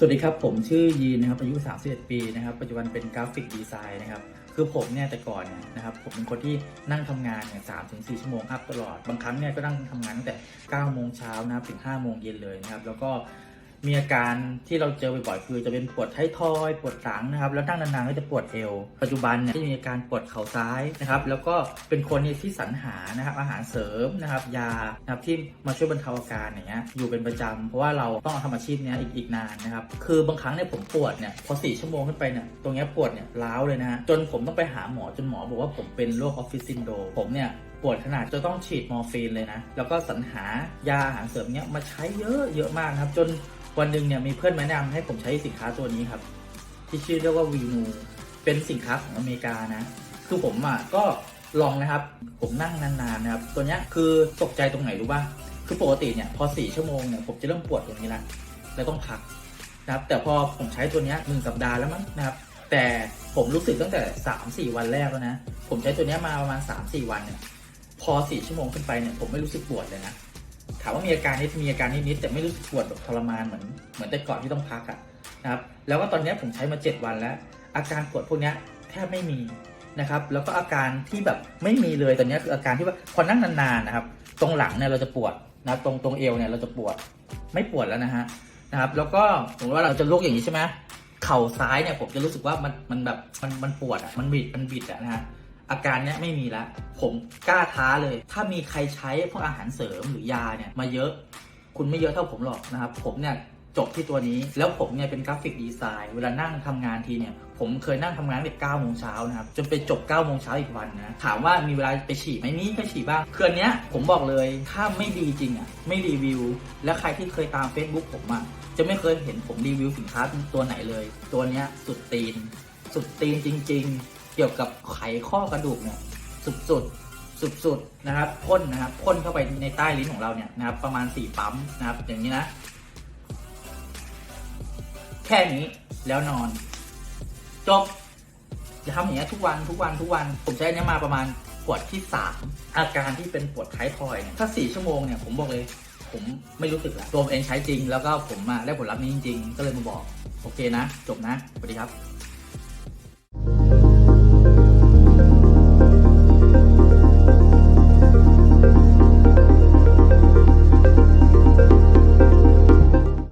สวัสดีครับ ผมชื่อยีนนะครับอายุ 31 ปีนะครับ ปัจจุบันเป็นกราฟิกดีไซน์นะครับ คือผมเนี่ยแต่ก่อนเนี่ยนะครับ ผมเป็นคนที่นั่งทำงานเนี่ยสามถึงสี่ชั่วโมงอัพตลอด บางครั้งเนี่ยก็นั่งทำงานตั้งแต่9โมงเช้านะครับถึง5โมงเย็นเลยนะครับ แล้วก็ มีอาการที่เราเจอบ่อยๆคือจะเป็นปวดท้ายทอยปวดหลังนะครับ แล้วนั่งนานๆก็จะปวดเอว ปัจจุบันเนี่ยจะมีอาการปวดเข่าซ้ายนะครับ แล้วก็เป็นคนที่สรรหานะครับ อาหารเสริมนะครับ ยานะครับที่มาช่วยบรรเทาอาการอย่างเงี้ยอยู่เป็นประจำเพราะว่าเราต้องทำอาชีพเนี้ยอีกอีกนานนะครับ คือบางครั้งเนี่ยผมปวดเนี่ยพอสี่ชั่วโมงขึ้นไปเนี่ยตรงเนี้ยปวดเนี่ยร้าวเลยนะฮะจนผมต้องไปหาหมอจนหมอบอกว่าผมเป็นโรคออฟฟิศซินโดรมผมเนี่ย ปวดขนาดจะต้องฉีดมอร์ฟีนเลยนะ แล้วก็สรรหายาอาหารเสริมเนี้ยมาใช้เยอะเยอะมากครับ จนวันหนึ่งเนี่ยมีเพื่อนแนะนำให้ผมใช้สินค้าตัวนี้ครับ ที่ชื่อเรียกว่าวีนูเป็นสินค้าของอเมริกานะ คือผมอะก็ลองนะครับ ผมนั่งนานๆนะครับ ตัวเนี้ยคือตกใจตรงไหนรู้ป่ะคือปกติเนี่ยพอสี่ชั่วโมงเนี่ยผมจะเริ่มปวดตรงนี้ละแล้วต้องพักนะครับ แต่พอผมใช้ตัวเนี้ยหนึ่งสัปดาห์แล้วมั้งนะครับ แต่ผมรู้สึกตั้งแต่สามสี่วันแรกแล้วนะ ผมใช้ตัวเนี้ยมาประมาณสามสี่วันเนี่ย พอสี่ชั่วโมงขึ้นไปเนี่ยผมไม่รู้สึกปวดเลยนะถามว่ามีอาการนิดมีอาการนิดๆแต่ไม่รู้สึกปวดแบบทรมานเหมือนเหมือนแต่ก่อนที่ต้องพักอะนะครับแล้วก็ตอนนี้ผมใช้มา 7 วันแล้ว อาการปวดพวกเนี้ยแทบไม่มีนะครับ แล้วก็อาการที่แบบไม่มีเลยตอนนี้คืออาการที่ว่าพอนั่งนานๆนะครับ ตรงหลังเนี่ยเราจะปวดนะตรงตรงเอวเนี่ยเราจะปวดไม่ปวดแล้วนะฮะนะครับ แล้วก็สมมติว่าเราจะลุกอย่างนี้ใช่ไหมเข่าซ้ายเนี่ยผมจะรู้สึกว่ามันมันแบบมันมันปวดอะมันบิดมันบิดอะนะฮะ อาการเนี้ยไม่มีแล้ว ผมกล้าท้าเลย ถ้ามีใครใช้พวกอาหารเสริมหรือยาเนี่ยมาเยอะ คุณไม่เยอะเท่าผมหรอกนะครับ ผมเนี่ยจบที่ตัวนี้ แล้วผมเนี่ยเป็นกราฟิกดีไซน์ เวลานั่งทำงานทีเนี่ย ผมเคยนั่งทำงานตั้งแต่9โมงเช้านะครับ จนไปจบ9โมงเช้าอีกวันนะ ถามว่ามีเวลาไปฉี่ไหมมีก็ฉี่บ้าง เคืออนเนี้ยผมบอกเลย ถ้าไม่ดีจริงอะ ไม่รีวิว และใครที่เคยตาม Facebook ผมอะ จะไม่เคยเห็นผมรีวิวสินค้าตัวไหนเลย ตัวเนี้ยสุดตีน สุดตีนจริง ๆ เกี่ยวกับไขข้อกระดูกเนี่ยสุดๆสุดๆนะครับพ่นนะครับพ่นเข้าไปในใต้ลิ้นของเราเนี่ยนะครับ ประมาณ4ปั๊มนะครับ อย่างนี้นะ แค่นี้แล้วนอน จบจะทำอย่างเงี้ทุกวันทุกวันทุกวัน ผมใช้นเนี้ยมาประมาณขวดที่3อาการที่เป็นปวดท้ายทอยเนี่ยถ้า4ชั่วโมงเนี่ยผมบอกเลยผมไม่รู้สึกละตัวผมเองใช้จริง แล้วก็ผมมาได้ผลลัพธ์นี้จริง ๆ ก็เลยมาบอก โอเคนะ จบนะสวัสดีครับ